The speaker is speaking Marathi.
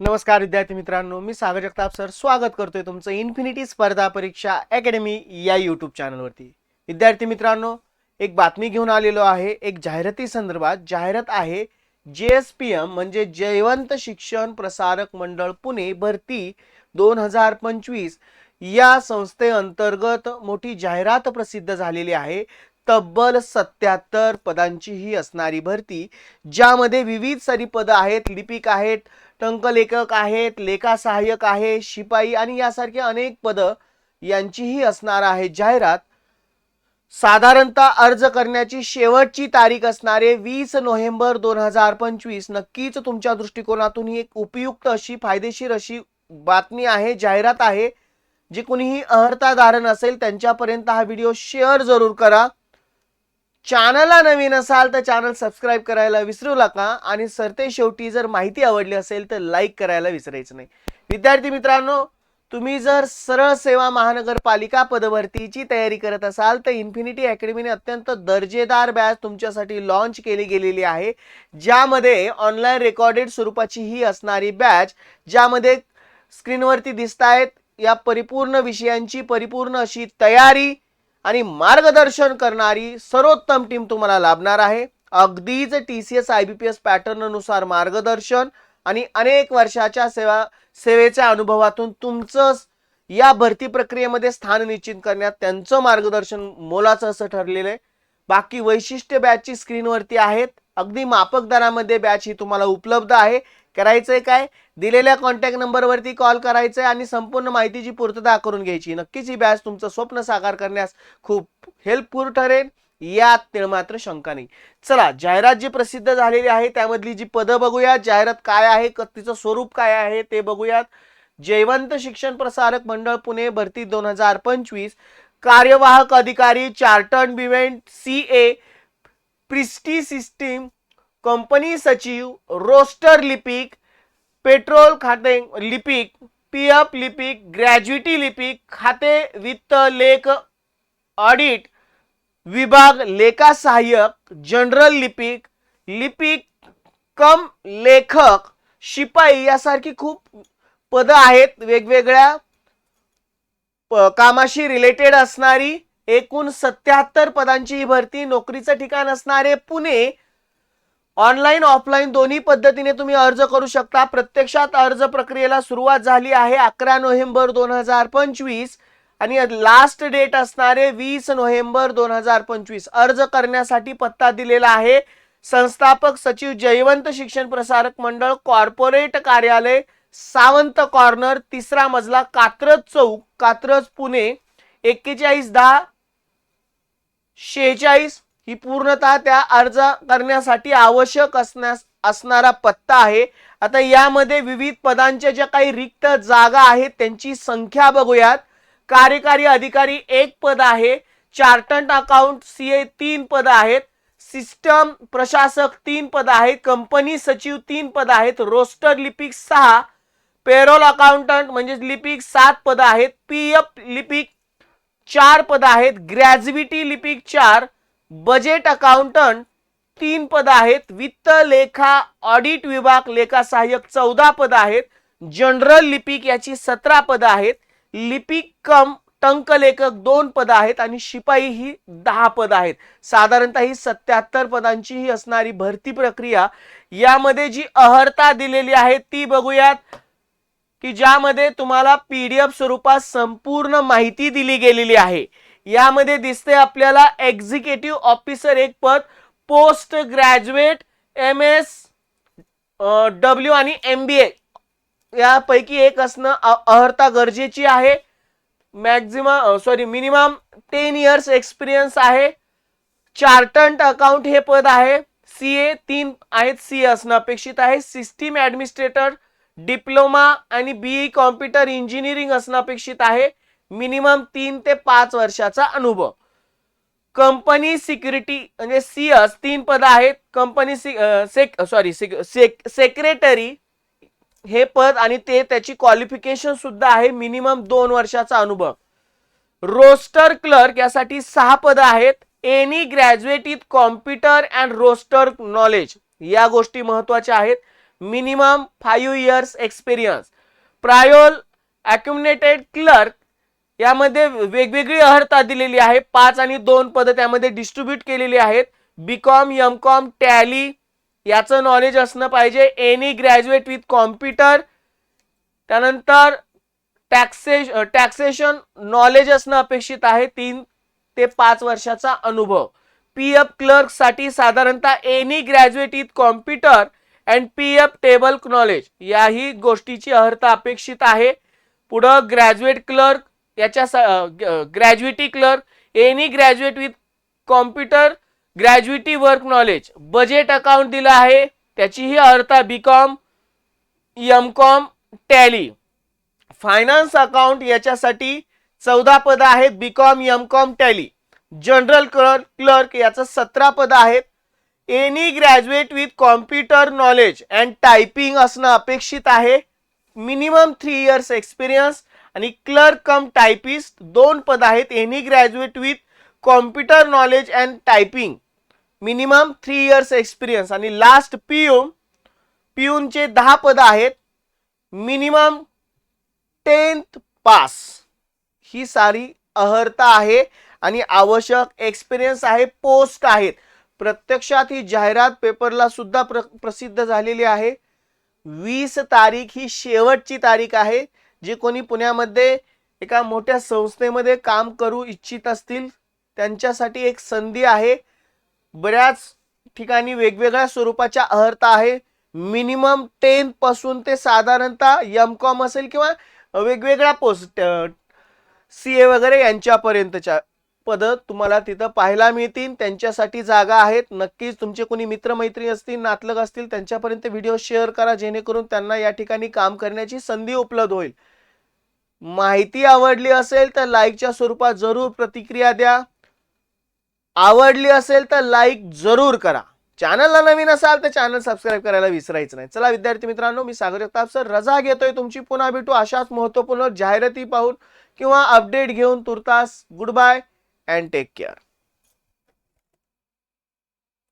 नमस्कार विद्यार्थी मित्रांनो मी सागर जगताप सर. स्वागत करतोय तुमचं इन्फिनिटी स्पर्धा परीक्षा अकॅडमी या यूट्यूब चॅनलवरती विद्यार्थी मित्रांनो एक बातमी घेऊन आलेलो आहे. एक जाहिराती संदर्भात जाहिरात आहे जे एस पी एम म्हणजे जयवंत शिक्षण प्रसारक मंडळ पुणे भरती दोन हजार पंचवीस या संस्थेअंतर्गत मोठी जाहिरात प्रसिद्ध झालेली आहे. तब्बल सत्याहत्तर पदांची ही असणारी भरती ज्यामध्ये विविध सारी पदं आहेत लिपिक आहेत टंकलेखक आहेत लेखा सहाय्यक आहे शिपाई आणि यासारखे अनेक पदं यांचीही असणार आहे. जाहिरात साधारणतः अर्ज करण्याची शेवटची तारीख असणारे वीस नोव्हेंबर दोन हजार पंचवीस नक्कीच तुमच्या दृष्टिकोनातून ही एक उपयुक्त अशी फायदेशीर अशी बातमी आहे जाहिरात आहे जे कोणीही अहर्ताधारण असेल त्यांच्यापर्यंत हा व्हिडिओ शेअर जरूर करा. चॅनलला नवीन असाल तर चॅनल सबस्क्राईब करायला विसरू नका आणि सरते शेवटी जर माहिती आवडली असेल तर लाईक करायला विसरायचं नाही. विद्यार्थी मित्रांनो तुम्ही जर सरळ सेवा महानगरपालिका पदभरतीची तयारी करत असाल तर इन्फिनिटी अकॅडमीने अत्यंत दर्जेदार बॅच तुमच्यासाठी लॉन्च केली गेलेली आहे. ज्यामध्ये ऑनलाईन रेकॉर्डेड स्वरूपाची ही असणारी बॅच ज्यामध्ये स्क्रीनवरती दिसत आहेत या परिपूर्ण विषयांची परिपूर्ण अशी तयारी आणि मार्गदर्शन करणारी सर्वोत्तम टीम तुम्हाला लाभणार आहे. अगदीच T C S I B P S पॅटर्ननुसार मार्गदर्शन आणि अनेक वर्षाच्या सेवा सेवेच्या अनुभवातून तुमचं या भरती प्रक्रियेमध्ये स्थान निश्चित करण्यात त्यांचं मार्गदर्शन मोलाचं असं ठरलेलं आहे. बाकी वैशिष्ट्य बॅचची स्क्रीनवरती आहेत. अगदी मापक दरामध्ये बॅच ही तुम्हाला उपलब्ध आहे. करायचं आहे काय? दिलेल्या कॉन्टॅक्ट नंबरवरती कॉल करायचं आहे आणि संपूर्ण माहितीची पूर्तता करून घ्यायची. नक्कीच ही बॅच तुमचं स्वप्न साकार करण्यास खूप हेल्पफुल ठरेल. यात तिळ मात्र शंका नाही. चला जाहिरात जी प्रसिद्ध झालेली आहे त्यामधली जी पदं बघूयात. जाहिरात काय आहे? तिचं स्वरूप काय आहे? ते बघूयात. जयवंत शिक्षण प्रसारक मंडळ पुणे भरती दोन हजार पंचवीस. कार्यवाहक अधिकारी चार्टर्ड बिवेंट सी ए प्रिस्टी सिस्टीम कंपनी सचिव रोस्टर लिपिक पेट्रोल खाते लिपिक पी एफ लिपिक ग्रॅज्युटी लिपिक खाते वित्त लेख ऑडिट विभाग लेखा सहाय्यक जनरल लिपिक लिपिक कम लेखक शिपाई यासारखी खूप पदं आहेत. वेगवेगळ्या प- कामाशी रिलेटेड असणारी एकूण सत्याहत्तर पदांची ही भरती नोकरीचं ठिकाण असणारे पुणे ऑनलाईन ऑफलाईन दोन्ही पद्धतीने तुम्ही अर्ज करू शकता. प्रत्यक्षात अर्ज प्रक्रियेला सुरुवात झाली आहे अकरा नोव्हेंबर दोन हजार पंचवीस आणि लास्ट डेट असणारे वीस नोव्हेंबर दोन हजार पंचवीस. अर्ज करण्यासाठी पत्ता दिलेला आहे. संस्थापक सचिव जयवंत शिक्षण प्रसारक मंडळ कॉर्पोरेट कार्यालय सावंत कॉर्नर तिसरा मजला कात्रज चौक कात्रज पुणे एक्केचाळीस दहा शेहेचाळीस ही पूर्णतः त्या अर्ज करण्यासाठी आवश्यक असण्यास असणारा पत्ता आहे. आता यामध्ये विविध पदांच्या ज्या काही रिक्त जागा आहेत त्यांची संख्या बघूयात. कार्यकारी अधिकारी एक पद आहे चार्टंट अकाउंट सी ए तीन पद आहेत सिस्टम प्रशासक तीन पद आहेत कंपनी सचिव तीन पद आहेत रोस्टर लिपिक सहा पेरोल अकाउंटंट म्हणजे लिपिक सात पद आहेत पी एफ लिपिक चार पद आहेत ग्रॅज्युटी लिपिक चार बजेट अकाउंटंट तीन पद आहेत. वित्त लेखा ऑडिट विभाग लेखा सहाय्यक चौदा पद आहेत. जनरल लिपिक याची सतरा पद आहेत. लिपिक कम टंकलेखक दोन पद आहेत आणि शिपाई ही दहा पद आहेत. साधारणतः ही सत्याहत्तर पदांची ही असणारी भरती प्रक्रिया. यामध्ये जी अहर्ता दिलेली आहे ती बघूयात. की ज्यामध्ये तुम्हाला पीडीएफ स्वरूपात संपूर्ण माहिती दिली गेलेली आहे. यामध्ये दिसते आपल्याला एक्झिक्युटिव्ह ऑफिसर एक पद post graduate M S W आणि एम बी ए यापैकी एक असणं अर्हता अहर्ता गरजेची आहे. Maximum sorry minimum ten years experience आहे. चार्टंट अकाउंट हे पद आहे. सी ए तीन आहेत सी ए असणं अपेक्षित आहे. सिस्टीम ॲडमिनिस्ट्रेटर डिप्लोमा आणि बी ई कॉम्प्युटर इंजिनिअरिंग असणं अपेक्षित आहे. मिनिमम तीन ते पाच वर्षाचा अनुभव. कंपनी सिक्युरिटी म्हणजे सीएस तीन पद आहेत. कंपनी सेक सॉरी सेक्रेटरी हे पद आणि ते त्याची क्वालिफिकेशन सुद्धा आहे मिनिमम दोन वर्षाचा अनुभव. रोस्टर क्लर्क यासाठी सहा पद आहेत. Any graduate with computer and roster knowledge या गोष्टी महत्त्वाच्या आहेत. Minimum five years experience. Payroll अक्युमिनेटेड clerk यामध्ये वेगवेगळी अर्हता दिलेली आहे. पाच आणि दोन पदं त्यामध्ये डिस्ट्रीब्यूट केलेली आहेत. B Com M Com Tally याचं नॉलेज असणं पाहिजे. एनी ग्रॅज्युएट विथ कॉम्प्युटर त्यानंतर टॅक्सेश टॅक्सेशन नॉलेज असणं अपेक्षित आहे. तीन ते पाच वर्षाचा अनुभव. पी एफ क्लर्कसाठी साधारणतः any graduate with computer and P F table knowledge याही गोष्टीची अर्हता अपेक्षित आहे. पुढं ग्रॅज्युएट क्लर्क याच्या gratuity clerk any graduate with computer gratuity work knowledge. Budget account दिलं आहे त्याचीही अर्था B Com M Com Tally. Finance account याच्यासाठी चौदा पदं आहेत B Com M Com Tally. General clerk clerk याचं सतरा पदं आहेत. Any graduate with computer knowledge and typing असणं अपेक्षित आहे. मिनिमम थ्री इयर्स एक्सपिरियन्स आणि क्लर्क कम टायपिस्ट दोन पद आहेत. Any graduate with computer knowledge and typing minimum three years experience आणि लास्ट पियून पियूनचे दहा पद आहेत. मिनिमम टेन्थ पास ही सारी अहर्ता आहे आणि आवश्यक एक्सपिरियन्स आहे पोस्ट आहेत. प्रत्यक्षात ही जाहिरात पेपरला सुद्धा प्र प्रसिद्ध झालेली आहे. वीस तारीख ही शेवटची तारीख आहे. जे कोणी पुण्यामध्ये एका मोठ्या संस्थेमध्ये काम करू इच्छित असतील त्यांच्यासाठी एक संधी आहे. बऱ्याच ठिकाणी वेगवेगळ्या स्वरूपाच्या अहर्ता आहे. मिनिमम टेन पासून ते साधारणतः एम कॉम असेल किंवा वेगवेगळ्या पोस्ट सी ए वगैरे यांच्यापर्यंतच्या पदं तुम्हाला तिथं पाहायला मिळतील त्यांच्यासाठी जागा आहेत. नक्कीच तुमचे कोणी मित्रमैत्री असतील नातलग असतील त्यांच्यापर्यंत व्हिडिओ शेअर करा जेणेकरून त्यांना या ठिकाणी काम करण्याची संधी उपलब्ध होईल. माहिती आवडली असेल तर लाईकच्या स्वरूपात जरूर प्रतिक्रिया द्या. आवडली असेल तर लाईक जरूर करा. चॅनलला नवीन असाल तर चॅनल सबस्क्राईब करायला विसरायचं नाही. चला विद्यार्थी मित्रांनो मी सागर जगताप सर. रजा घेतोय तुमची. पुन्हा भेटू अशाच महत्त्वपूर्ण जाहिराती पाहून किंवा अपडेट घेऊन तुर्तास. Good bye and take care.